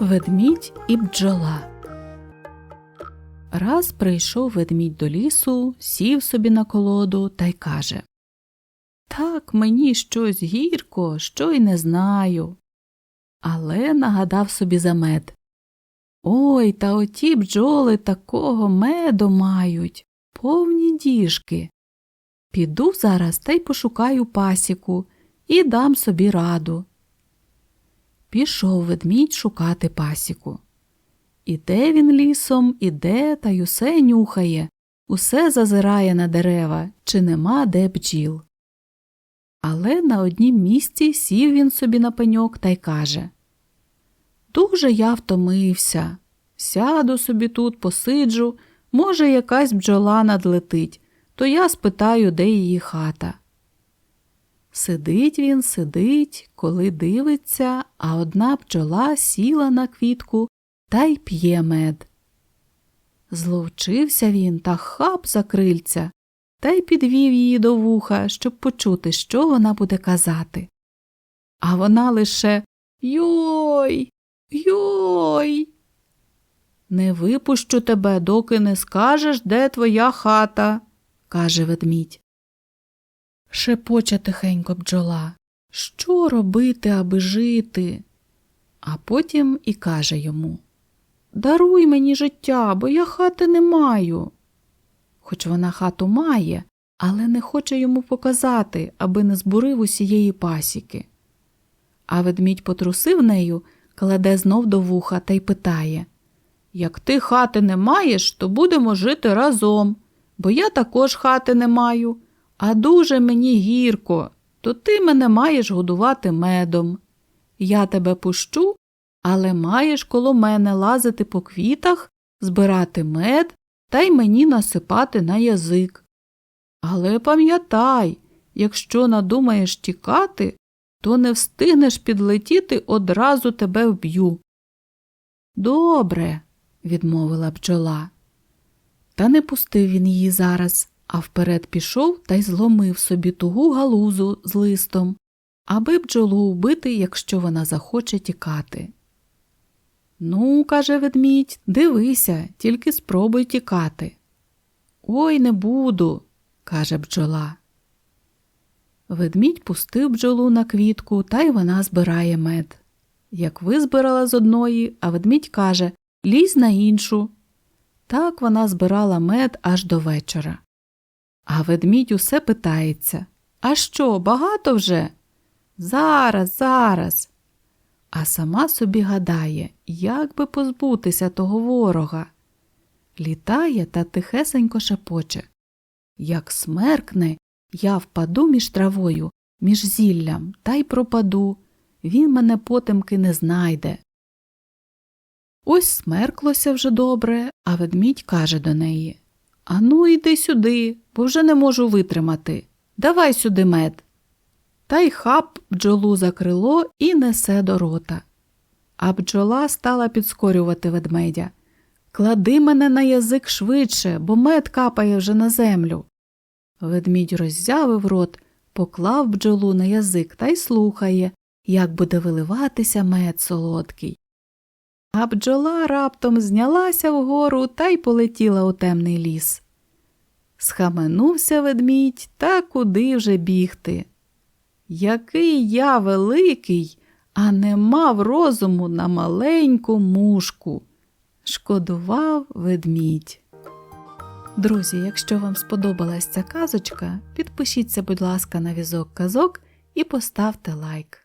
Ведмідь і бджола. Раз прийшов ведмідь до лісу, сів собі на колоду та й каже Так, мені щось гірко, що й не знаю. Але нагадав собі за мед. Ой, та оті бджоли такого меду мають, повні діжки. Піду зараз та й пошукаю пасіку і дам собі раду. Пішов ведмідь шукати пасіку. Іде він лісом, іде та й усе нюхає, усе зазирає на дерева, чи нема де бджіл. Але на однім місці сів він собі на пеньок та й каже Дуже я втомився. Сяду собі тут, посиджу, може, якась бджола надлетить, то я спитаю, де її хата. Сидить він, сидить, коли дивиться, а одна бджола сіла на квітку та й п'є мед. Зловчився він та хап за крильця та й підвів її до вуха, щоб почути, що вона буде казати. А вона лише Йой, йой. Не випущу тебе, доки не скажеш, де твоя хата, каже ведмідь. Шепоче тихенько бджола. Що робити, аби жити? А потім і каже йому Даруй мені життя, бо я хати не маю. Хоч вона хату має, але не хоче йому показати, аби не збурив усієї пасіки. А ведмідь потрусив нею, кладе знов до вуха та й питає Як ти хати не маєш, то будемо жити разом, бо я також хати не маю, а дуже мені гірко, то ти мене маєш годувати медом. Я тебе пущу, але маєш коло мене лазити по квітах, збирати мед та й мені насипати на язик. Але пам'ятай, якщо надумаєш тікати, то не встигнеш підлетіти, одразу тебе вб'ю. Добре, відмовила бджола. Та не пустив він її зараз, а вперед пішов та й зломив собі тугу галузу з листом, аби бджолу вбити, якщо вона захоче тікати. Ну, каже ведмідь, дивися, тільки спробуй тікати. Ой, не буду, каже бджола. Ведмідь пустив бджолу на квітку, та й вона збирає мед. Як визбирала з одної, а ведмідь каже Лізь на іншу. Так вона збирала мед аж до вечора. А ведмідь усе питається А що, багато вже? Зараз, зараз. А сама собі гадає, як би позбутися того ворога. Літає та тихесенько шепоче. Як смеркне, я впаду між травою, між зіллям та й пропаду. Він мене потемки не знайде. Ось смерклося вже добре, а ведмідь каже до неї Ану, йди сюди, бо вже не можу витримати. Давай сюди мед. Та й хап бджолу за крило і несе до рота. А бджола стала підскорювати ведмедя. Клади мене на язик швидше, бо мед капає вже на землю. Ведмідь роззявив рот, поклав бджолу на язик та й слухає, як буде виливатися мед солодкий. А бджола раптом знялася вгору та й полетіла у темний ліс. Схаменувся ведмідь та куди вже бігти. Який я великий, а не мав розуму на маленьку мушку, шкодував ведмідь. Друзі, якщо вам сподобалась ця казочка, підпишіться, будь ласка, на візок казок і поставте лайк.